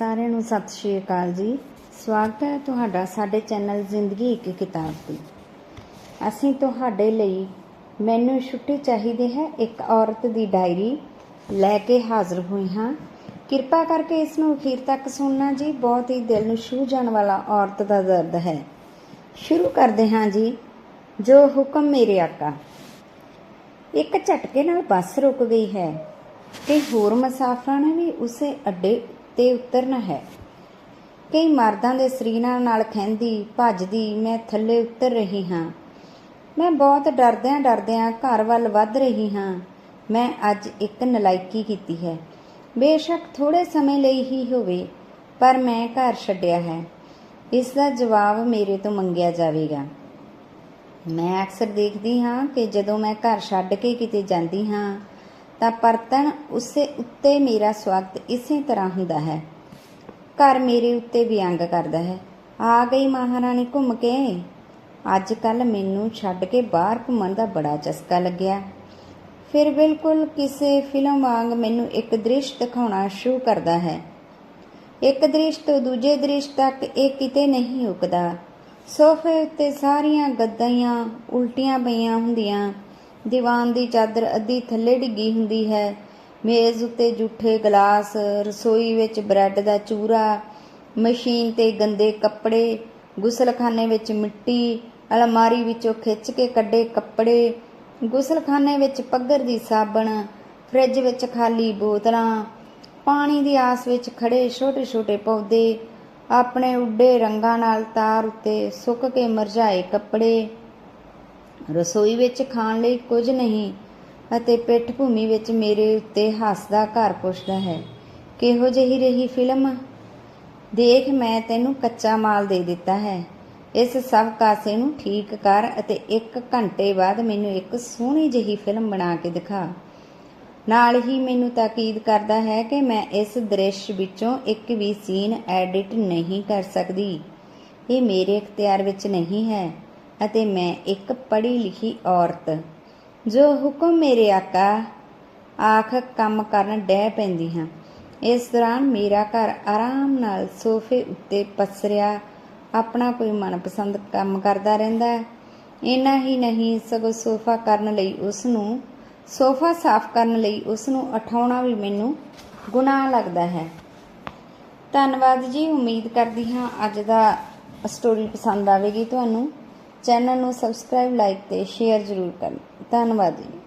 ਸਾਰਿਆਂ ਨੂੰ ਸਤਿ ਸ਼੍ਰੀ ਅਕਾਲ ਜੀ। ਸਵਾਗਤ ਹੈ ਤੁਹਾਡਾ ਸਾਡੇ ਚੈਨਲ ਜ਼ਿੰਦਗੀ ਇੱਕ ਕਿਤਾਬ ਤੇ। ਅਸੀਂ ਤੁਹਾਡੇ ਲਈ ਮੈਨੂੰ ਛੁੱਟੀ ਚਾਹੀਦੀ ਹੈ ਇੱਕ ਔਰਤ ਦੀ ਡਾਇਰੀ ਲੈ ਕੇ ਹਾਜ਼ਰ ਹੋਈ ਹਾਂ। ਕਿਰਪਾ ਕਰਕੇ ਇਸ ਨੂੰ ਅਖੀਰ ਤੱਕ ਸੁਣਨਾ ਜੀ। ਬਹੁਤ ਹੀ ਦਿਲ ਨੂੰ ਛੂਹ ਜਾਣ ਵਾਲਾ ਔਰਤ ਦਾ ਦਰਦ ਹੈ। ਸ਼ੁਰੂ ਕਰਦੇ ਹਾਂ ਜੀ। ਜੋ ਹੁਕਮ ਮੇਰੇ ਆਕਾ। ਇੱਕ ਝਟਕੇ ਨਾਲ ਬੱਸ ਰੁਕ ਗਈ ਹੈ ਤੇ ਹੋਰ ਮੁਸਾਫਰਾਂ ਨੇ ਵੀ ਉਸੇ ਅੱਡੇ ਤੇ ਉਤਰਨਾ ਹੈ। ਕਈ ਮਰਦਾਂ ਦੇ ਸਰੀਰਾਂ ਨਾਲ ਖਹਿੰਦੀ, ਭੱਜਦੀ, ਮੈਂ ਥੱਲੇ ਉਤਰ ਰਹੀ ਹਾਂ। ਮੈਂ ਬਹੁਤ ਡਰਦਿਆਂ ਡਰਦਿਆਂ ਘਰ ਵੱਲ ਵੱਧ ਰਹੀ ਹਾਂ। ਮੈਂ ਅੱਜ ਇੱਕ ਨਲਾਇਕੀ ਕੀਤੀ ਹੈ। ਬੇਸ਼ੱਕ ਥੋੜੇ ਸਮੇਂ ਲਈ ਹੀ ਹੋਵੇ, ਪਰ ਮੈਂ ਘਰ ਛੱਡਿਆ ਹੈ। ਇਸ ਦਾ ਜਵਾਬ ਮੇਰੇ ਤੋਂ ਮੰਗਿਆ ਜਾਵੇਗਾ। ਮੈਂ ਅਕਸਰ ਦੇਖਦੀ ਹਾਂ ਕਿ ਜਦੋਂ ਮੈਂ ਘਰ ਛੱਡ ਕੇ ਕਿਤੇ ਜਾਂਦੀ ਹਾਂ ਤਾਂ ਪਰਤਣ ਉਸੇ ਉੱਤੇ ਮੇਰਾ ਸਵਾਗਤ ਇਸੇ ਤਰ੍ਹਾਂ ਹੁੰਦਾ ਹੈ। ਘਰ ਮੇਰੇ ਉੱਤੇ ਵਿਅੰਗ ਕਰਦਾ ਹੈ। ਆ ਗਈ ਮਹਾਰਾਣੀ ਘੁੰਮ ਕੇ। ਅੱਜ ਕੱਲ ਮੈਨੂੰ ਛੱਡ ਕੇ ਬਾਹਰ ਘੁੰਮਣ ਦਾ ਬੜਾ ਚਸਕਾ ਲੱਗਿਆ। ਫਿਰ ਬਿਲਕੁਲ ਕਿਸੇ ਫਿਲਮ ਵਾਂਗ ਮੈਨੂੰ ਇੱਕ ਦ੍ਰਿਸ਼ ਦਿਖਾਉਣਾ ਸ਼ੁਰੂ ਕਰਦਾ ਹੈ। ਇੱਕ ਦ੍ਰਿਸ਼ ਤੋਂ ਦੂਜੇ ਦ੍ਰਿਸ਼ ਤੱਕ ਇਹ ਕਿਤੇ ਨਹੀਂ ਉਕਦਾ ਸੋਫੇ ਉੱਤੇ ਸਾਰੀਆਂ ਗੱਦਾਈਆਂ ਉਲਟੀਆਂ ਪਈਆਂ ਹੁੰਦੀਆਂ। ਦੀਵਾਨ ਦੀ ਚਾਦਰ ਅੱਧੀ ਥੱਲੇ ਡਿੱਗੀ ਹੁੰਦੀ ਹੈ। ਮੇਜ਼ ਉੱਤੇ ਜੂਠੇ ਗਲਾਸ, ਰਸੋਈ ਵਿੱਚ ਬ੍ਰੈਡ ਦਾ ਚੂਰਾ, ਮਸ਼ੀਨ ਤੇ ਗੰਦੇ ਕੱਪੜੇ, ਗੁਸਲਖਾਨੇ ਵਿੱਚ ਮਿੱਟੀ, ਅਲਮਾਰੀ ਵਿੱਚੋਂ ਖਿੱਚ ਕੇ ਕੱਢੇ ਕੱਪੜੇ, ਗੁਸਲਖਾਨੇ ਵਿੱਚ ਪੱਗਰ ਦੀ ਸਾਬਣ, ਫ੍ਰਿਜ ਵਿੱਚ ਖਾਲੀ ਬੋਤਲਾਂ, ਪਾਣੀ ਦੀ ਆਸ ਵਿੱਚ ਖੜੇ ਛੋਟੇ-ਛੋਟੇ ਪੌਦੇ, ਆਪਣੇ ਉੱਡੇ ਰੰਗਾਂ ਨਾਲ ਤਾਰ ਉੱਤੇ ਸੁੱਕ ਕੇ ਮਰਝਾਏ ਕੱਪੜੇ। ਰਸੋਈ ਵਿੱਚ ਖਾਣ ਲਈ ਕੁਝ ਨਹੀਂ ਅਤੇ ਪਿੱਠ ਭੂਮੀ ਵਿੱਚ ਮੇਰੇ ਉੱਤੇ ਹੱਸਦਾ ਘਰ ਪੁੱਛਦਾ ਹੈ, ਕਿਹੋ ਜਿਹੀ ਰਹੀ ਫਿਲਮ? ਦੇਖ, ਮੈਂ ਤੈਨੂੰ ਕੱਚਾ ਮਾਲ ਦੇ ਦਿੱਤਾ ਹੈ। ਇਸ ਸਭ ਕਾਸੇ ਨੂੰ ਠੀਕ ਕਰ ਅਤੇ 1 ਘੰਟੇ ਬਾਅਦ ਮੈਨੂੰ ਇੱਕ ਸੋਹਣੀ ਜਿਹੀ ਫਿਲਮ ਬਣਾ ਕੇ ਦਿਖਾ। ਨਾਲ ਹੀ ਮੈਨੂੰ ਤਾਕੀਦ ਕਰਦਾ ਹੈ ਕਿ ਮੈਂ ਇਸ ਦ੍ਰਿਸ਼ ਵਿੱਚੋਂ ਇੱਕ ਵੀ ਸੀਨ ਐਡਿਟ ਨਹੀਂ ਕਰ ਸਕਦੀ। ਇਹ ਮੇਰੇ ਇਖਤਿਆਰ ਵਿੱਚ ਨਹੀਂ ਹੈ। ਅਤੇ ਮੈਂ ਇੱਕ ਪੜ੍ਹੀ ਲਿਖੀ ਔਰਤ। ਜੋ ਹੁਕਮ ਮੇਰੇ ਆਕਾ ਆਖ ਕੰਮ ਕਰਨ ਡਹਿ ਪੈਂਦੀ ਹਾਂ। ਇਸ ਦੌਰਾਨ ਮੇਰਾ ਘਰ ਆਰਾਮ ਨਾਲ ਸੋਫੇ ਉੱਤੇ ਪਸਰਿਆ, ਆਪਣਾ ਕੋਈ ਮਨਪਸੰਦ ਕੰਮ ਕਰਦਾ ਰਹਿੰਦਾ। ਹੈ ਇੰਨਾ ਹੀ ਨਹੀਂ, ਸਗੋਂ ਸੋਫਾ ਕਰਨ ਲਈ ਉਸ ਨੂੰ ਸੋਫਾ ਸਾਫ਼ ਕਰਨ ਲਈ ਉਸ ਨੂੰ ਉਠਾਉਣਾ ਵੀ ਮੈਨੂੰ ਗੁਨਾਹ ਲੱਗਦਾ ਹੈ। ਧੰਨਵਾਦ ਜੀ, ਉਮੀਦ ਕਰਦੀ ਹਾਂ ਅੱਜ ਦਾ ਸਟੋਰੀ ਪਸੰਦ ਆਵੇਗੀ ਤੁਹਾਨੂੰ। ਚੈਨਲ ਨੂੰ ਸਬਸਕ੍ਰਾਈਬ ਲਾਈਕ ਤੇ ਸ਼ੇਅਰ ਜ਼ਰੂਰ ਕਰਨ। ਧੰਨਵਾਦ ਜੀ।